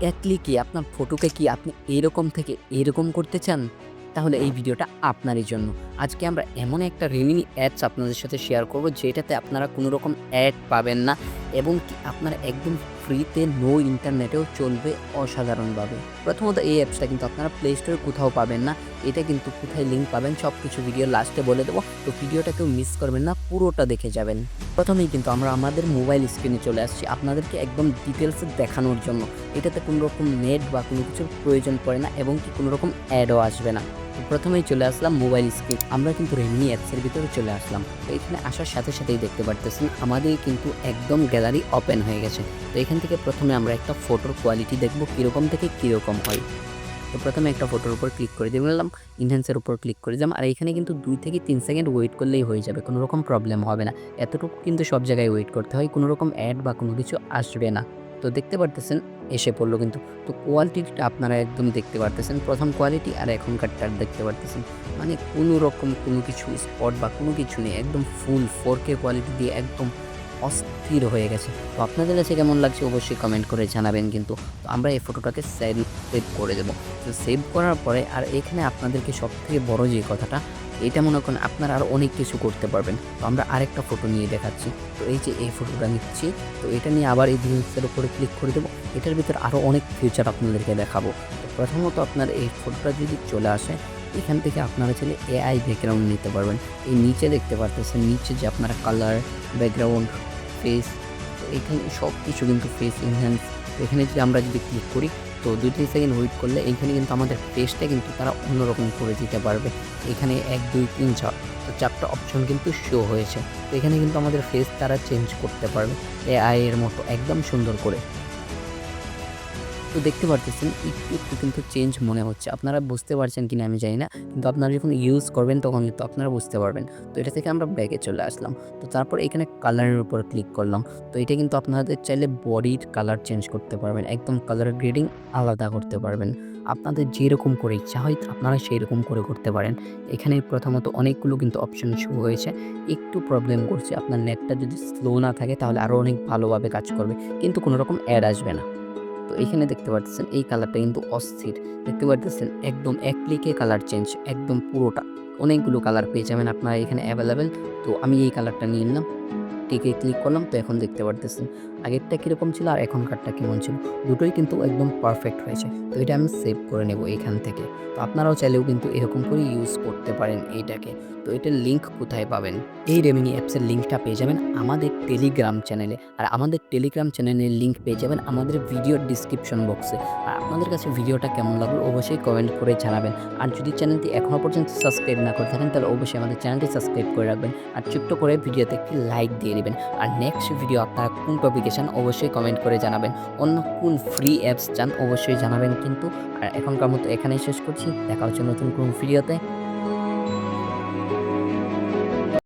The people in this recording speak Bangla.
এক কি আপনার ফটোকে কি আপনি এরকম থেকে এরকম করতে চান? তাহলে এই ভিডিওটা আপনারই জন্য। আজকে আমরা এমন একটা রিমিনি অ্যাপস আপনাদের সাথে শেয়ার করব, যেটাতে আপনারা কোনো রকম অ্যাড পাবেন না। এবং কি আপনারা একদম ফ্রিতে নো ইন্টারনেটেও চলবে অসাধারণভাবে। প্রথমত এই অ্যাপসটা কিন্তু আপনারা প্লে স্টোরে কোথাও পাবেন না। এটা কিন্তু কোথায় লিঙ্ক পাবেন সব কিছু ভিডিও লাস্টে বলে দেবো। তো ভিডিওটা কেউ মিস করবেন না, পুরোটা দেখে যাবেন। প্রথমেই কিন্তু আমরা আমাদের মোবাইল স্ক্রিনে চলে আসছি। আপনাদেরকে একদম ডিটেলসে দেখানোর জন্য। এটাতে কোনো রকম নেট বা কোনো কিছুর প্রয়োজন পড়ে না এবং কি কোনো রকম অ্যাডও আসবে না। প্রথমেই চলে আসলাম মোবাইল স্ক্রিন। আমরা কিন্তু রেমিনি অ্যাপসের ভিতরে চলে আসলাম। তো এখানে আসার সাথে সাথেই দেখতে পারতেছেন, আমাদের কিন্তু একদম গ্যালারি ওপেন হয়ে গেছে। তো এখান থেকে প্রথমে আমরা একটা ফটোর কোয়ালিটি দেখব, কীরকম থেকে কীরকম হয়। তো প্রথমে একটা ফটোর উপর ক্লিক করে দিয়ে বললাম ইনহ্যান্সের উপর ক্লিক করে দিলাম। আর এখানে কিন্তু দুই থেকে তিন সেকেন্ড ওয়েট করলেই হয়ে যাবে, কোনো রকম প্রবলেম হবে না। এতটুকু কিন্তু সব জায়গায় ওয়েট করতে হয়, কোনো রকম অ্যাড বা কোনো কিছু আসবে না। তো দেখতে পারতেছেন এসে পড়ল কিন্তু। তো কোয়ালিটিটা আপনারা একদম দেখতে পারতেছেন। প্রথম কোয়ালিটি আর এখনকারটার দেখতে পারতেছেন। মানে কোনো রকম কোনো কিছু স্পট বা কোনো কিছু নেই। একদম ফুল ফোর কে কোয়ালিটি দিয়ে একদম অস্থির হয়ে গেছে। তো আপনাদের কাছে কেমন লাগছে অবশ্যই কমেন্ট করে জানাবেন কিন্তু। তো আমরা এই ফটোটাকে সেভ করে দেবো। তো সেভ করার পরে আর এখানে আপনাদেরকে সব থেকে বড় যে কথাটা এটা মনে করেন আপনারা আর অনেক কিছু করতে পারবেন। তো আমরা আরেকটা ফটো নিয়ে দেখাচ্ছি। তো এই যে এই ফটোটা নিচ্ছি, তো এটা নিয়ে আবার এই জিনিসের উপরে ক্লিক করে দেবো। এটার ভিতরে আরও অনেক ফিউচার আপনাদেরকে দেখাবো। তো প্রথমত আপনার এই ফটোটা যদি চলে আসে, এখান থেকে আপনারা চাইলে এআই ব্যাকগ্রাউন্ড নিতে পারবেন। এই নিচে দেখতে পারতেছেন, নিচে যে আপনারা কালার ব্যাকগ্রাউন্ড ফেস তো এখানে সব কিছু কিন্তু ফেস ইনহ্যান্স এখানে যদি আমরা যদি ক্লিক করি তো দুই, তিন সেকেন্ড ওয়েট করলে এইখানে কিন্তু আমাদের পেস্টটা কিন্তু তারা অন্যরকম করে দিতে পারবে। এখানে এক, দুই, তিন, চার, তো চারটা অপশন কিন্তু শো হয়েছে। তো এখানে কিন্তু আমাদের ফেস তারা চেঞ্জ করতে পারবে। এআই এর মতো একদম সুন্দর করে। তো দেখতে পারতেছেন, একটু একটু কিন্তু চেঞ্জ মনে হচ্ছে। আপনারা বুঝতে পারছেন কিনা আমি জানি না, কিন্তু আপনারা যখন ইউজ করবেন তখন কিন্তু আপনারা বুঝতে পারবেন। তো এটা থেকে আমরা ব্যাগে চলে আসলাম। তো তারপর এখানে কালারের উপর ক্লিক করলাম। তো এটা কিন্তু আপনাদের চাইলে বডির কালার চেঞ্জ করতে পারবেন। একদম কালার গ্রেডিং আলাদা করতে পারবেন। আপনাদের যেরকম করে ইচ্ছা হয়, আপনারা সেই রকম করে করতে পারেন। এখানে প্রথমত অনেকগুলো কিন্তু অপশন শো হয়েছে। একটু প্রবলেম করছে, আপনার নেটটা যদি স্লো না থাকে তাহলে আরও অনেক ভালোভাবে কাজ করবে। কিন্তু কোনো রকম অ্যাড আসবে না। তো এখানে দেখতে পাচ্ছেন এই কালারটা কিন্তু অস্থির। দেখতে পাচ্ছেন একদম এক ক্লিকে কালার চেঞ্জ একদম পুরোটা। অনেকগুলো কালার পেয়ে যাবেন আপনারা এখানে অ্যাভেলেবেল তো আমি এই কালারটা নিয়ে নিলাম। টিকে ক্লিক করলাম, তো এখন দেখতে পারতেছেন আগেরটা কীরকম ছিল আর এখনকারটা কেমন ছিল। দুটোই কিন্তু একদম পারফেক্ট হয়েছে। তো এটা আমি সেভ করে নেব এখান থেকে। তো আপনারাও চাইলেও কিন্তু এরকম করে ইউজ করতে পারেন এইটাকে তো এটার লিঙ্ক কোথায় পাবেন? এই রেমিনি অ্যাপসের লিঙ্কটা পেয়ে যাবেন আমাদের টেলিগ্রাম চ্যানেলে আর আমাদের টেলিগ্রাম চ্যানেলের লিঙ্ক পেয়ে যাবেন আমাদের ভিডিওর ডিসক্রিপশন বক্সে আর আপনাদের কাছে ভিডিওটা কেমন লাগল অবশ্যই কমেন্ট করে জানাবেন। আর যদি চ্যানেলটি এখনও পর্যন্ত সাবস্ক্রাইব না করে থাকেন, তাহলে অবশ্যই আমাদের চ্যানেলটি সাবস্ক্রাইব করে রাখবেন। আর ছোট্ট করে ভিডিওতে একটি লাইক দিয়ে দেবেন আর নেক্সট ভিডিও আপনারা কোন টপিকে চান অবশ্যই কমেন্ট করে জানাবেন। অন্য কোন ফ্রি অ্যাপস চান অবশ্যই জানাবেন কিন্তু। আর এখনকার মতো এখানেই শেষ করছি। দেখা হচ্ছে নতুন কোন ভিডিওতে